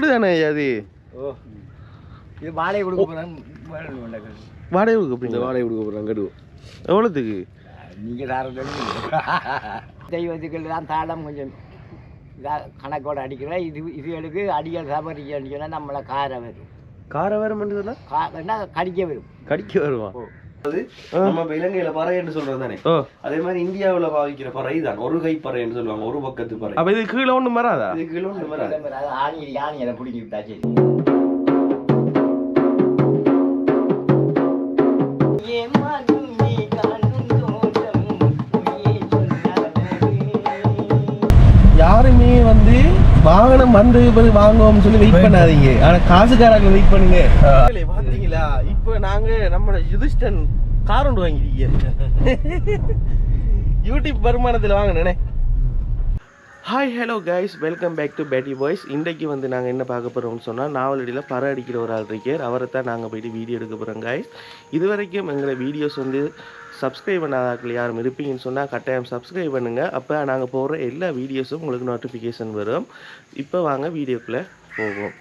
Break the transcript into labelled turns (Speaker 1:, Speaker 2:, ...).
Speaker 1: வீடு தானே அது?
Speaker 2: ஓ. இது வாடகை கொடுக்க போகிறேன்
Speaker 1: வாடகை கொடுக்க?
Speaker 3: வாடகை கொடுக்க போகிறாங்க கடுவோம்
Speaker 1: எவ்வளோத்துக்கு
Speaker 2: நீங்கள் தார தெய்வத்துக்கள் தான் தாளம் கொஞ்சம் இதா கணக்கோட அடிக்கிறேன் இது இதுகளுக்கு அடிகள் சபரிக்க அடிச்சோன்னா நம்மளை கார வரும்.
Speaker 1: காரை
Speaker 2: என்ன கடிக்க வரும்.
Speaker 1: கடிக்க வருவான்
Speaker 3: நம்ம இலங்கையில பறைன்னு சொல்றது தானே?
Speaker 1: ஓ
Speaker 3: அதே மாதிரி இந்தியாவுல பாவிக்கிற பறை தான். ஒரு கை பறைன்னு சொல்லுவாங்க ஒரு பக்கத்து பறை.
Speaker 1: அப்ப இது கீழே ஒண்ணும் வராதா?
Speaker 3: இது கிலோ வராது.
Speaker 2: அது ஆணி யானி அதை பிடிச்சி விட்டா சரி.
Speaker 1: யாருமே வந்து வாகனம் வந்து பிறகு வாங்குவோம்னு சொல்லி வெயிட் பண்ணாதீங்க. ஆனா காசுக்காரங்க வெயிட் பண்ணுங்க. பாத்தீங்களா? இப்போ நாங்க நம்ம யுதிஷ்டன் கார் ஒன்று வாங்கிருக்கீங்க. யூடியூப் வருமானத்தில் வாங்கினே hi hello guys welcome back to patty boys இன்றைக்கு வந்து நாங்கள் என்ன பார்க்க போகிறோம்னு சொன்னால் நாவலடியில் பற அடிக்கிற ஒரு ஆள் இருக்கார். அவரை தான் நாங்கள் போயிட்டு வீடியோ எடுக்க போகிறோம் கைஸ் இது வரைக்கும் எங்களை வீடியோஸ் வந்து சப்ஸ்கிரைப் பண்ணாதாக்கள் யாரும் இருப்பீங்கன்னு சொன்னால் கட்டாயம் சப்ஸ்கிரைப் பண்ணுங்கள் அப்போ நாங்கள் போடுற எல்லா வீடியோஸும் உங்களுக்கு நோட்டிஃபிகேஷன் வரும். இப்போ வாங்க வீடியோக்குள்ளே போவோம்.